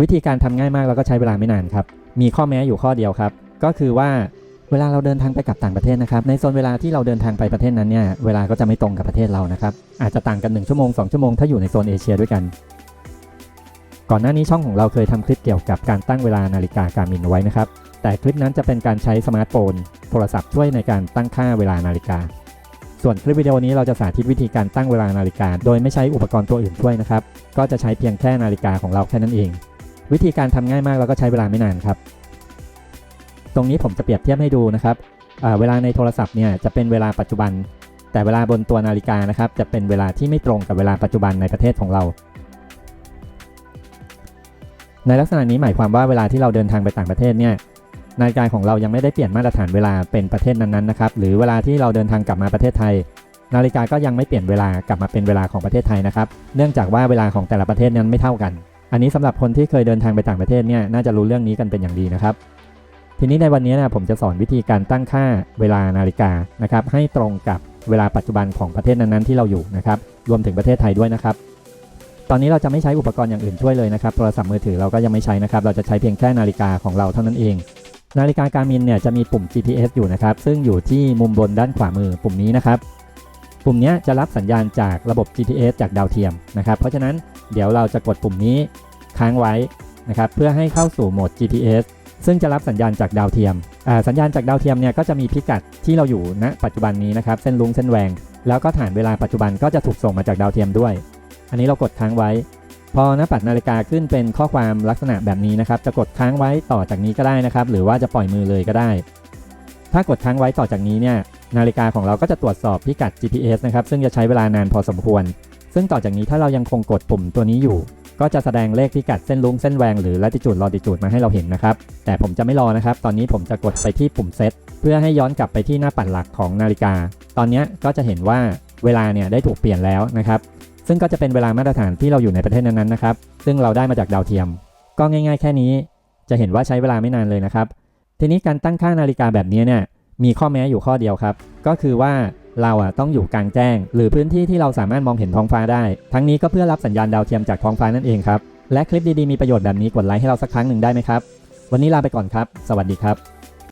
วิธีการทำง่ายมากแล้วก็ใช้เวลาไม่นานครับ มีข้อแม้อยู่ข้อเดียวครับ ก็คือว่าเวลาเราเดินทางไปกับต่างประเทศนะครับ ในโซนเวลาที่เราเดินทางไปประเทศนั้นเนี่ย เวลาก็จะไม่ตรงกับประเทศเรานะครับ อาจจะต่างกัน1ชั่วโมง2ชั่วโมงถ้าอยู่ในโซนเอเชียด้วยกัน ก่อนหน้านี้ช่องของเราเคยทำคลิปเกี่ยวกับการตั้งเวลานาฬิกาการมินไว้นะครับ แต่คลิปนั้นจะเป็นการใช้สมาร์ทโฟน โทรศัพท์ช่วยในการตั้งค่าเวลานาฬิกา ส่วนคลิปวิดีโอนี้เราจะสาธิตวิธีการตั้งเวลานาฬิกา โดยไม่ใช้อุปกรณ์ตัวอื่นช่วยนะครับ ก็จะใช้เพียงแค่นาฬิกาของเราแค่นั้นเอง วิธีการทำง่ายมากแล้วก็ใช้เวลาไม่นานครับ ตรงนี้ผมจะเปรียบเทียบให้ดูนะครับเวลาในโทรศัพท์เนี่ยจะเป็นเวลาปัจจุบัน แต่เวลาบนตัวนาฬิกานะครับจะเป็นเวลาที่ไม่ตรงกับเวลาปัจจุบันในประเทศของเรา ในลักษณะนี้หมายความว่าเวลาที่เราเดินทางไปต่างประเทศเนี่ยนาฬิกาของเรายังไม่ได้เปลี่ยนมาตรฐานเวลาเป็นประเทศนั้นๆนะครับหรือเวลาที่เราเดินทางกลับมาประเทศไทย นาฬิกาก็ยังไม่เปลี่ยนเวลากลับมาเป็นเวลาของประเทศไทยนะครับ เนื่องจากว่าเวลาของแต่ละประเทศนั้นไม่เท่ากัน อันนี้สำหรับคนที่เคยเดินทางไปต่างประเทศเนี่ยน่าจะรู้เรื่องนี้กันเป็นอย่างดีนะครับ ทีนี้ในวันนี้นะผมจะสอนวิธีการตั้งค่าเวลานาฬิกานะครับให้ตรงกับเวลาปัจจุบันของประเทศนั้นๆที่เราอยู่นะครับรวมถึงประเทศไทยด้วยนะครับ ตอนนี้เราจะไม่ใช้อุปกรณ์อย่างอื่นช่วยเลยนะครับโทรศัพท์มือถือเราก็ยังไม่ใช้นะครับ เราจะใช้เพียงแค่นาฬิกาของเราเท่านั้นเอง นาฬิกาการมินเนี่ยจะมีปุ่ม GPS อยู่นะครับ ซึ่งอยู่ที่มุมบนด้านขวามือปุ่มนี้นะครับปุ่มนี้จะรับสัญญาณจากระบบ GPS จากดาวเทียมนะครับ เพราะฉะนั้นเดี๋ยวเราจะกดปุ่มนี้ ค้างไว้นะครับเพื่อให้เข้าสู่โหมด GPS ซึ่งจะรับสัญญาณจากดาวเทียมอ่าสัญญาณจากดาวเทียมเนี่ยก็จะมีพิกัดที่เราอยู่ณปัจจุบันนี้นะครับเส้นลุงเส้นแหวงแล้วก็ฐานเวลาปัจจุบันก็จะถูกส่งมาจากดาวเทียมด้วย อันนี้เรากดค้างไว้ พอหน้าปัดนาฬิกาขึ้นเป็นข้อความลักษณะแบบนี้นะครับ จะกดค้างไว้ต่อจากนี้ก็ได้นะครับ หรือว่าจะปล่อยมือเลยก็ได้ ถ้ากดค้างไว้ต่อจากนี้เนี่ยนาฬิกาของเราก็จะตรวจสอบพิกัด GPS นะครับซึ่งจะใช้เวลานานพอสมควร ซึ่งต่อจากนี้ถ้าเรายังคงกดปุ่มตัวนี้อยู่ ก็จะแสดงเลขพิกัดเส้นลุงเส้นแหวงหรือ latitude longitude มาให้เราเห็นนะครับ แต่ผมจะไม่รอนะครับ ตอนนี้ผมจะกดไปที่ปุ่มเซตเพื่อให้ย้อนกลับไปที่หน้าปัดหลักของนาฬิกา ตอนนี้ก็จะเห็นว่าเวลาเนี่ยได้ถูกเปลี่ยนแล้วนะครับ ซึ่งก็จะเป็นเวลามาตรฐานที่เราอยู่ในประเทศนั้นๆนะครับ ซึ่งเราได้มาจากดาวเทียม ก็ง่าย ๆ แค่นี้ จะเห็นว่าใช้เวลาไม่นานเลยนะครับ ทีนี้การตั้งค่านาฬิกาแบบนี้เนี่ยมีข้อแม้อยู่ข้อเดียวครับ ก็คือว่า เราอะต้องอยู่กลางแจ้ง หรือพื้นที่ที่เราสามารถมองเห็นท้องฟ้าได้ ทั้งนี้ก็เพื่อรับสัญญาณดาวเทียมจากท้องฟ้านั่นเองครับ และคลิปดีๆมีประโยชน์แบบนี้กดไลค์ให้เราสักครั้งหนึ่งได้ไหมครับ วันนี้ลาไปก่อนครับ สวัสดีครับ